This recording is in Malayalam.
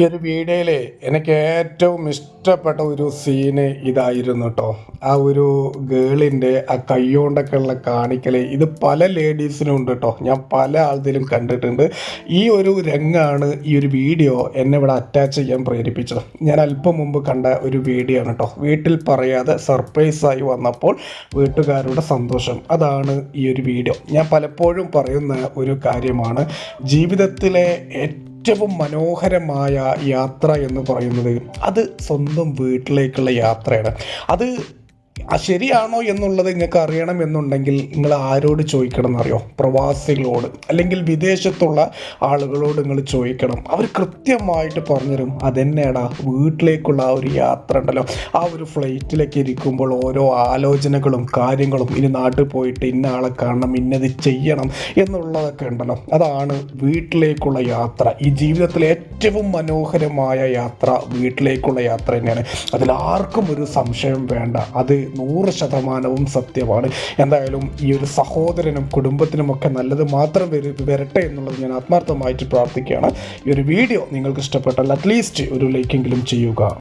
ഈ ഒരു വീഡിയോയിൽ എനിക്ക് ഏറ്റവും ഇഷ്ടപ്പെട്ട ഒരു സീന് ഇതായിരുന്നു കേട്ടോ ആ ഒരു ഗേളിന്റെ ആ കൈകൊണ്ടൊക്കെ ഉള്ള കാണിക്കൽ ഇത് പല ലേഡീസിനും ഉണ്ട് കേട്ടോ ഞാൻ പല ആളുകളും കണ്ടിട്ടുണ്ട്. ഈ ഒരു രംഗമാണ് ഈ ഒരു വീഡിയോ എന്നെ ഇവിടെ അറ്റാച്ച് ചെയ്യാൻ പ്രേരിപ്പിച്ചത്. ഞാൻ അല്പം മുമ്പ് കണ്ട ഒരു വീഡിയോ ആണ് കേട്ടോ വീട്ടിൽ പറയാതെ സർപ്രൈസായി വന്നപ്പോൾ വീട്ടുകാരുടെ സന്തോഷം. അതാണ് ഈ ഒരു വീഡിയോ. ഞാൻ പലപ്പോഴും പറയുന്ന ഒരു കാര്യമാണ്. ജീവിതത്തിലെ ഏറ്റവും മനോഹരമായ യാത്ര എന്ന് പറയുന്നത് അത് സ്വന്തം വീട്ടിലേക്കുള്ള യാത്രയാണ്. അത് ആ ശരിയാണോ എന്നുള്ളത് നിങ്ങൾക്ക് അറിയണം എന്നുണ്ടെങ്കിൽ നിങ്ങൾ ആരോട് ചോദിക്കണം എന്നറിയോ? പ്രവാസികളോട് അല്ലെങ്കിൽ വിദേശത്തുള്ള ആളുകളോട് നിങ്ങൾ ചോദിക്കണം. അവർ കൃത്യമായിട്ട് പറഞ്ഞുതരും അതെന്നെടാ വീട്ടിലേക്കുള്ള ആ ഒരു യാത്ര ഉണ്ടല്ലോ. ആ ഒരു ഫ്ലൈറ്റിലേക്ക് ഇരിക്കുമ്പോൾ ഓരോ ആലോചനകളും കാര്യങ്ങളും ഇനി നാട്ടിൽ പോയിട്ട് ഇന്ന ആളെ കാണണം ഇന്നത് ചെയ്യണം എന്നുള്ളതൊക്കെ ഉണ്ടല്ലോ. അതാണ് വീട്ടിലേക്കുള്ള യാത്ര. ഈ ജീവിതത്തിലെ ഏറ്റവും മനോഹരമായ യാത്ര വീട്ടിലേക്കുള്ള യാത്ര തന്നെയാണ്. അതിൽ ആർക്കും ഒരു സംശയം വേണ്ട. അത് നൂറ് ശതമാനവും സത്യമാണ്. എന്തായാലും ഈ ഒരു സഹോദരനും കുടുംബത്തിനുമൊക്കെ നല്ലത് മാത്രം വരു വരട്ടെ എന്നുള്ളത് ഞാൻ ആത്മാർത്ഥമായിട്ട് പ്രാർത്ഥിക്കുകയാണ്. ഈ ഒരു വീഡിയോ നിങ്ങൾക്ക് ഇഷ്ടപ്പെട്ടാൽ അറ്റ്ലീസ്റ്റ് ഒരു ലൈക്കെങ്കിലും ചെയ്യുക.